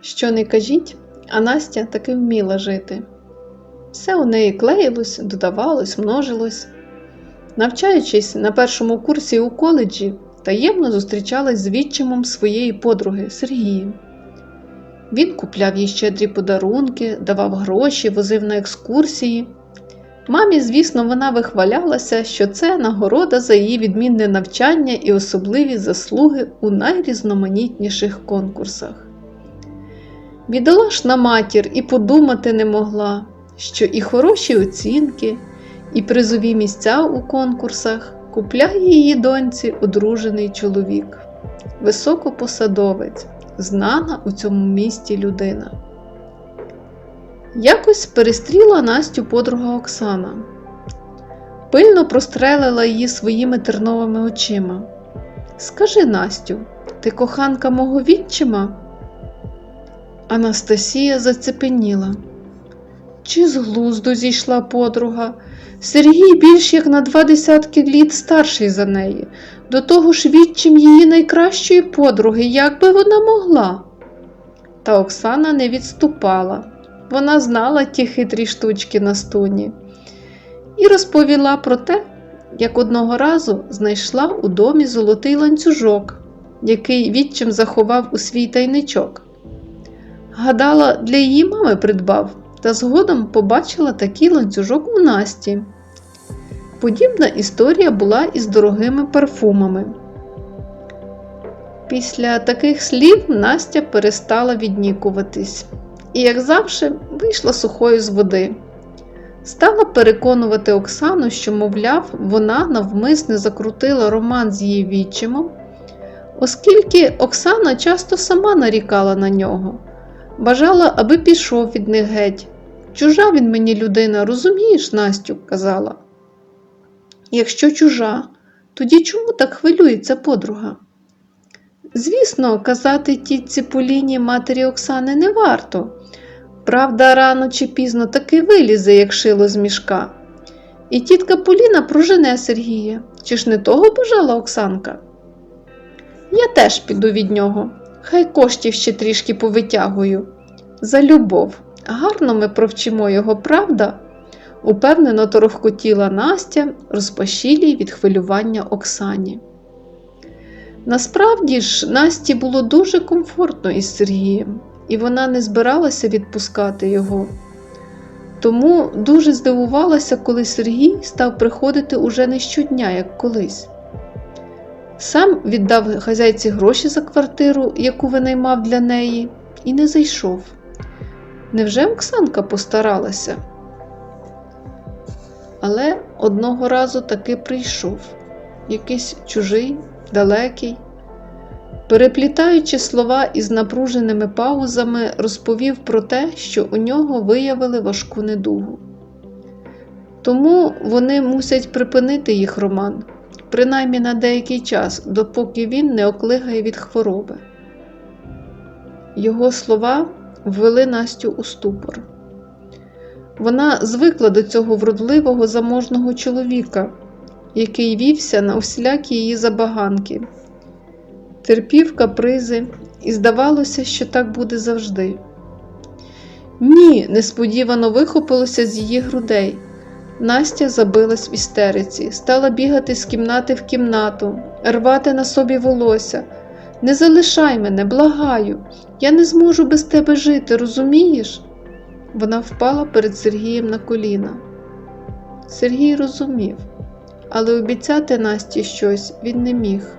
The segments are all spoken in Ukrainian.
Що не кажіть, а Настя таки вміла жити. Все у неї клеїлось, додавалось, множилось. Навчаючись на першому курсі у коледжі, таємно зустрічалась з відчимом своєї подруги Сергієм. Він купляв їй щедрі подарунки, давав гроші, возив на екскурсії. Мамі, звісно, вона вихвалялася, що це нагорода за її відмінне навчання і особливі заслуги у найрізноманітніших конкурсах. Бідолашна матір і подумати не могла, що і хороші оцінки, і призові місця у конкурсах купляє її доньці одружений чоловік, високопосадовець, знана у цьому місті людина. Якось перестріла Настю подруга Оксана. Пильно прострелила її своїми терновими очима. Скажи, Настю, ти коханка мого відчима? Анастасія зацепеніла. Чи з глузду зійшла подруга? Сергій більш як на два десятки літ старший за неї, до того ж відчим її найкращої подруги, як би вона могла. Та Оксана не відступала. Вона знала ті хитрі штучки на стуні і розповіла про те, як одного разу знайшла у домі золотий ланцюжок, який відчим заховав у свій тайничок. Гадала, для її мами придбав, та згодом побачила такий ланцюжок у Насті. Подібна історія була і з дорогими парфумами. Після таких слів Настя перестала віднікуватись і, як завжди, вийшла сухою з води. Стала переконувати Оксану, що, мовляв, вона навмисне закрутила роман з її відчимом, оскільки Оксана часто сама нарікала на нього, бажала, аби пішов від них геть. Чужа він мені людина, розумієш, Настю, казала. Якщо чужа, тоді чому так хвилюється подруга? Звісно, казати тітці Поліні матері Оксани не варто. Правда, рано чи пізно таки вилізе, як шило з мішка. І тітка Поліна прожене Сергія. Чи ж не того бажала Оксанка? Я теж піду від нього, хай коштів ще трішки повитягую. За любов. Гарно ми провчимо його, правда? упевнено торохкотіла Настя, розпашілій від хвилювання Оксані. Насправді ж, Насті було дуже комфортно із Сергієм, і вона не збиралася відпускати його. Тому дуже здивувалася, коли Сергій став приходити уже не щодня, як колись. Сам віддав хазяйці гроші за квартиру, яку винаймав для неї, і не зайшов. Невже Оксанка постаралася? Але одного разу таки прийшов якийсь чужий, далекий. Переплітаючи слова із напруженими паузами, розповів про те, що у нього виявили важку недугу. Тому вони мусять припинити їх роман, принаймні на деякий час, допоки він не оклигає від хвороби. Його слова ввели Настю у ступор. Вона звикла до цього вродливого заможного чоловіка, який вівся на усілякі її забаганки, терпів капризи, і здавалося, що так буде завжди. Ні, несподівано вихопилося з її грудей. Настя забилась в істериці, стала бігати з кімнати в кімнату, рвати на собі волосся. Не залишай мене, благаю, я не зможу без тебе жити, розумієш? Вона впала перед Сергієм на коліна. Сергій розумів, але обіцяти Насті щось він не міг.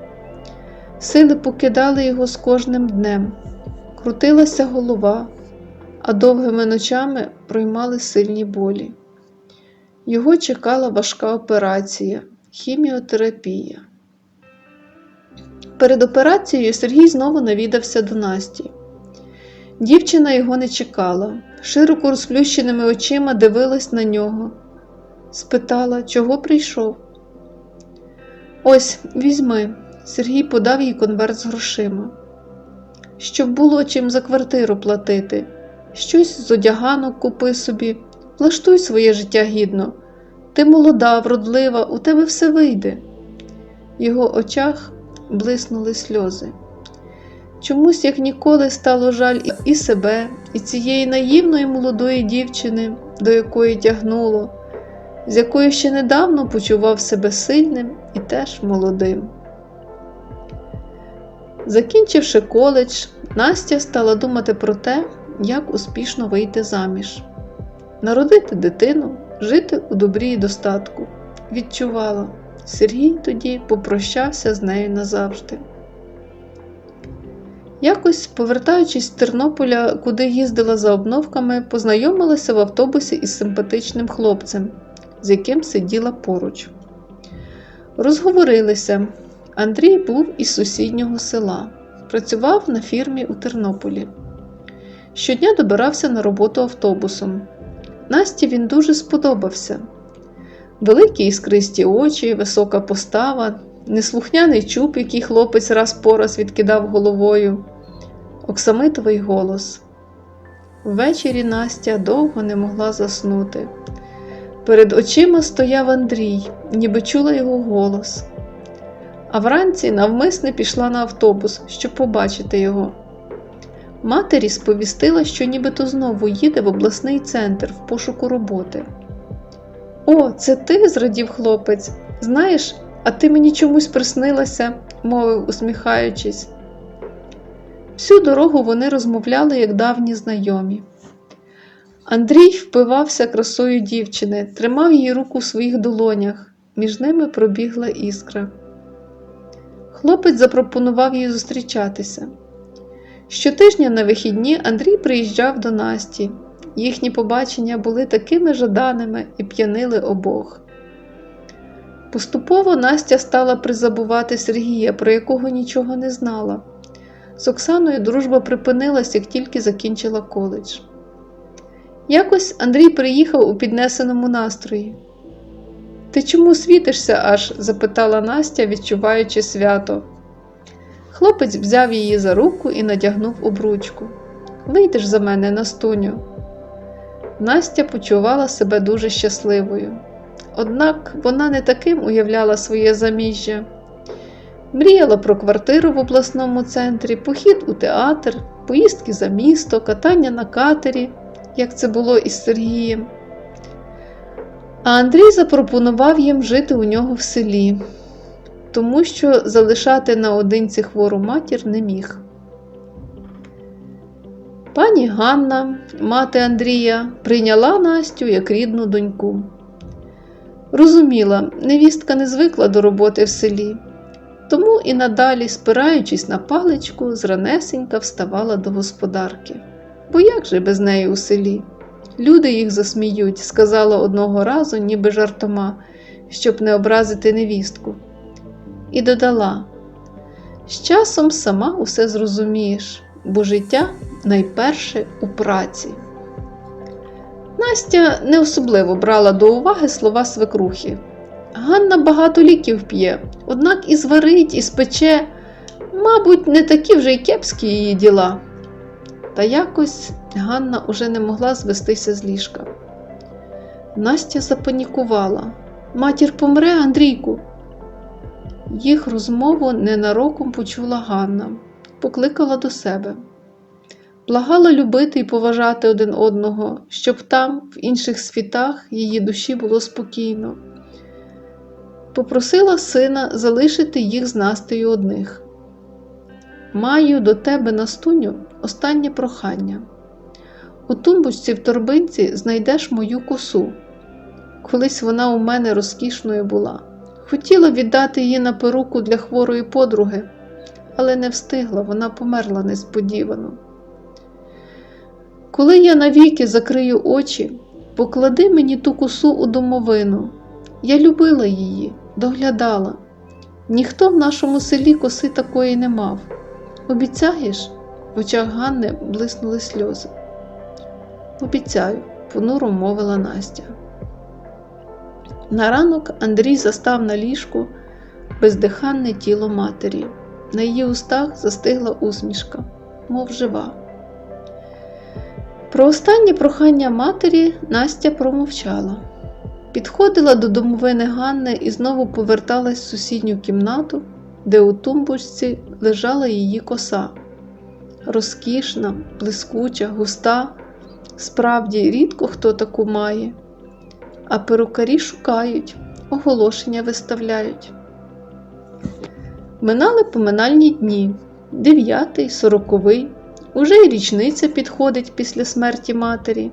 Сили покидали його з кожним днем, крутилася голова, а довгими ночами проймали сильні болі. Його чекала важка операція, хіміотерапія. Перед операцією Сергій знову навідався до Насті. Дівчина його не чекала, широко розплющеними очима дивилась на нього, спитала, чого прийшов. Ось, візьми, Сергій подав їй конверт з грошима. Щоб було чим за квартиру платити, щось з одяганок купи собі, влаштуй своє життя гідно. Ти молода, вродлива, у тебе все вийде. В його очах блиснули сльози. Чомусь, як ніколи, стало жаль і- себе, і цієї наївної молодої дівчини, до якої тягнуло, з якою ще недавно почував себе сильним і теж молодим. Закінчивши коледж, Настя стала думати про те, як успішно вийти заміж, народити дитину, жити у добрі і достатку. Відчувала, Сергій тоді попрощався з нею назавжди. Якось, повертаючись з Тернополя, куди їздила за обновками, познайомилася в автобусі із симпатичним хлопцем, з яким сиділа поруч. Розговорилися. Андрій був із сусіднього села, працював на фірмі у Тернополі. Щодня добирався на роботу автобусом. Насті він дуже сподобався. Великі іскристі очі, висока постава, неслухняний чуб, який хлопець раз по раз відкидав головою, оксамитовий голос. Ввечері Настя довго не могла заснути. Перед очима стояв Андрій, ніби чула його голос. А вранці навмисне пішла на автобус, щоб побачити його. Матері сповістила, що нібито знову їде в обласний центр в пошуку роботи. О, це ти? зрадів хлопець. Знаєш, а ти мені чомусь приснилася, мовив, усміхаючись. Всю дорогу вони розмовляли, як давні знайомі. Андрій впивався красою дівчини, тримав її руку в своїх долонях, між ними пробігла іскра. Хлопець запропонував їй зустрічатися. Щотижня на вихідні Андрій приїжджав до Насті. Їхні побачення були такими жаданими і п'янили обох. Поступово Настя стала призабувати Сергія, про якого нічого не знала. З Оксаною дружба припинилась, як тільки закінчила коледж. Якось Андрій приїхав у піднесеному настрої. Ти чому світишся аж? запитала Настя, відчуваючи свято. Хлопець взяв її за руку і надягнув обручку. Вийдеш за мене, Настуню. Настя почувала себе дуже щасливою. Однак вона не таким уявляла своє заміжжя. Мріяла про квартиру в обласному центрі, похід у театр, поїздки за місто, катання на катері, як це було із Сергієм. А Андрій запропонував їм жити у нього в селі, тому що залишати наодинці хвору матір не міг. Пані Ганна, мати Андрія, прийняла Настю як рідну доньку. Розуміла, невістка не звикла до роботи в селі, тому і надалі, спираючись на паличку, зранесенька вставала до господарки. Бо як же без неї у селі? Люди їх засміють, сказала одного разу, ніби жартома, щоб не образити невістку. І додала: з часом сама усе зрозумієш, бо життя найперше у праці. Настя не особливо брала до уваги слова свекрухи. Ганна багато ліків п'є, однак і зварить, і спече, мабуть, не такі вже й кепські її діла. Та якось Ганна уже не могла звестися з ліжка. Настя запанікувала. Матір помре, Андрійку. Їх розмову ненароком почула Ганна, покликала до себе. Благала любити і поважати один одного, щоб там, в інших світах, її душі було спокійно. Попросила сина залишити їх з Настею одних. Маю до тебе Настуню останнє прохання. У тумбочці в торбинці знайдеш мою косу. Колись вона у мене розкішною була. Хотіла віддати її на перуку для хворої подруги, але не встигла, вона померла несподівано. Коли я навіки закрию очі, поклади мені ту косу у домовину. Я любила її, доглядала. Ніхто в нашому селі коси такої не мав. Обіцяєш? В очах Ганни блиснули сльози. Обіцяю, понуро мовила Настя. На ранок Андрій застав на ліжку бездиханне тіло матері. На її устах застигла усмішка, мов жива. Про останнє прохання матері Настя промовчала. Підходила до домовини Ганни і знову поверталась в сусідню кімнату, де у тумбочці лежала її коса. розкішна, блискуча, густа. Справді рідко хто таку має. А перукарі шукають, оголошення виставляють. Минали поминальні дні, дев'ятий, сороковий, уже й річниця підходить після смерті матері.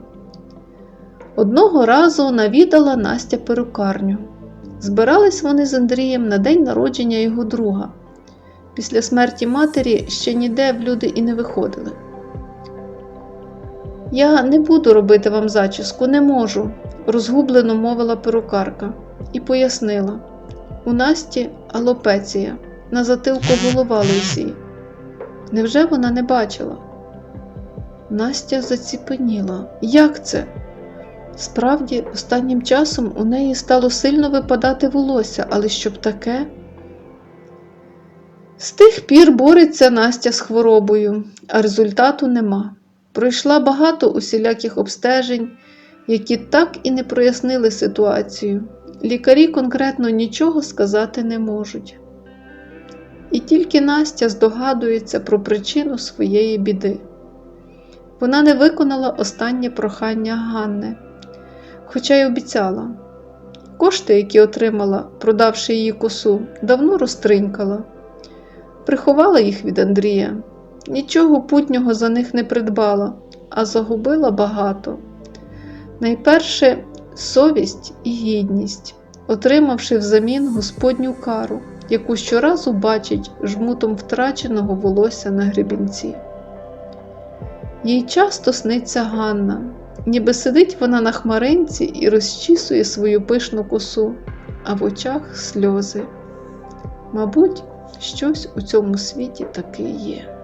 Одного разу навідала Настя перукарню. Збирались вони з Андрієм на день народження його друга. Після смерті матері ще ніде в люди і не виходили. Я не буду робити вам зачіску, не можу, розгублено мовила перукарка і пояснила: у Насті алопеція, на затилку голова лисій. Невже вона не бачила? Настя заціпеніла. Як це? Справді, останнім часом у неї стало сильно випадати волосся, але щоб таке. З тих пір бореться Настя з хворобою, а результату нема. Пройшла багато усіляких обстежень, які так і не прояснили ситуацію. Лікарі конкретно нічого сказати не можуть. І тільки Настя здогадується про причину своєї біди. Вона не виконала останнє прохання Ганни, хоча й обіцяла. Кошти, які отримала, продавши її косу, давно розтринькала. Приховала їх від Андрія, нічого путнього за них не придбала, а загубила багато. Найперше совість і гідність, отримавши взамін Господню кару, яку щоразу бачить жмутом втраченого волосся на гребінці. Їй часто сниться Ганна, ніби сидить вона на хмаринці і розчісує свою пишну косу, а в очах сльози. Мабуть, щось у цьому світі таки є.